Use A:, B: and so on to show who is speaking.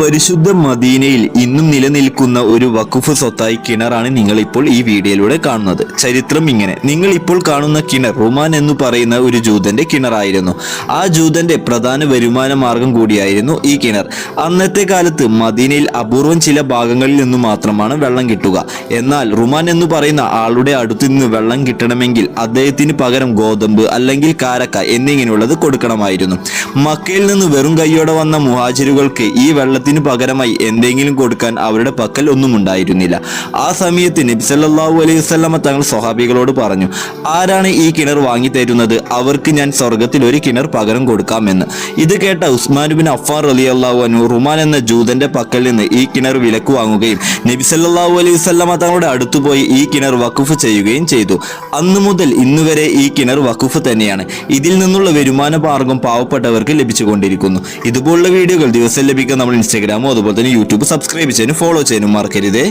A: പരിശുദ്ധ മദീനയിൽ ഇന്നും നിലനിൽക്കുന്ന ഒരു വഖഫ് സ്വത്തായി കിണറാണ് നിങ്ങൾ ഇപ്പോൾ ഈ വീഡിയോയിലൂടെ കാണുന്നത്. ചരിത്രം ഇങ്ങനെ. നിങ്ങൾ ഇപ്പോൾ കാണുന്ന കിണർ റുമാൻ എന്ന് പറയുന്ന ഒരു ജൂതന്റെ കിണറായിരുന്നു. ആ ജൂതന്റെ പ്രധാന വരുമാന മാർഗം കൂടിയായിരുന്നു ഈ കിണർ. അന്നത്തെ കാലത്ത് മദീനയിൽ അപൂർവം ചില ഭാഗങ്ങളിൽ നിന്ന് മാത്രമാണ് വെള്ളം കിട്ടുക. എന്നാൽ റുമാൻ എന്ന് പറയുന്ന ആളുടെ അടുത്ത് നിന്ന് വെള്ളം കിട്ടണമെങ്കിൽ അദ്ദേഹത്തിന് പകരം ഗോതമ്പ് അല്ലെങ്കിൽ കാരക്ക എന്നിങ്ങനെയുള്ളത് കൊടുക്കണമായിരുന്നു. മക്കയിൽ നിന്ന് വെറും കൈയോടെ വന്ന മുഹാജിരുകൾക്ക് ഈ വെള്ളത്തിന് പകരമായി എന്തെങ്കിലും കൊടുക്കാൻ അവരുടെ പക്കൽ ഒന്നും ഉണ്ടായിരുന്നില്ല. ആ സമയത്ത് നബി സല്ലല്ലാഹു അലൈഹി വസല്ലമ തങ്ങൾ സ്വഹാബികളോട് പറഞ്ഞു ആരാണ് ഈ കിണർ വാങ്ങി തരുന്നത്? അവർക്ക് ഞാൻ സ്വർഗത്തിൽ ഒരു കിണർ പകരം കൊടുക്കാമെന്ന്. ഇത് കേട്ട ഉസ്മാൻ ബിൻ അഫാർ അലി അള്ളാഹു അനു റുമാൻ എന്ന ജൂതന്റെ പക്കൽ നിന്ന് ഈ കിണർ വിലക്ക് വാങ്ങുകയും നബി സല്ലല്ലാഹു അലൈഹി സ്വല്ലാമ തങ്ങളുടെ അടുത്തുപോയി ഈ കിണർ വഖഫ് ചെയ്യുകയും ചെയ്തു. അന്നു മുതൽ ഇന്നുവരെ ഈ കിണർ വഖഫ് തന്നെയാണ്. ഇതിൽ നിന്നുള്ള വരുമാന മാർഗം പാവപ്പെട്ടവർക്ക് ലഭിച്ചുകൊണ്ടിരിക്കുന്നു. ഇതുപോലുള്ള വീഡിയോകൾ ദിവസം ലഭിക്കാൻ നമ്മൾ ഇൻസ്റ്റാഗ്രാമോ അതുപോലെ തന്നെ യൂട്യൂബ് സബ്സ്ക്രൈബ് ചെയ്യാനും ഫോളോ ചെയ്യാനും മറക്കരുതേ.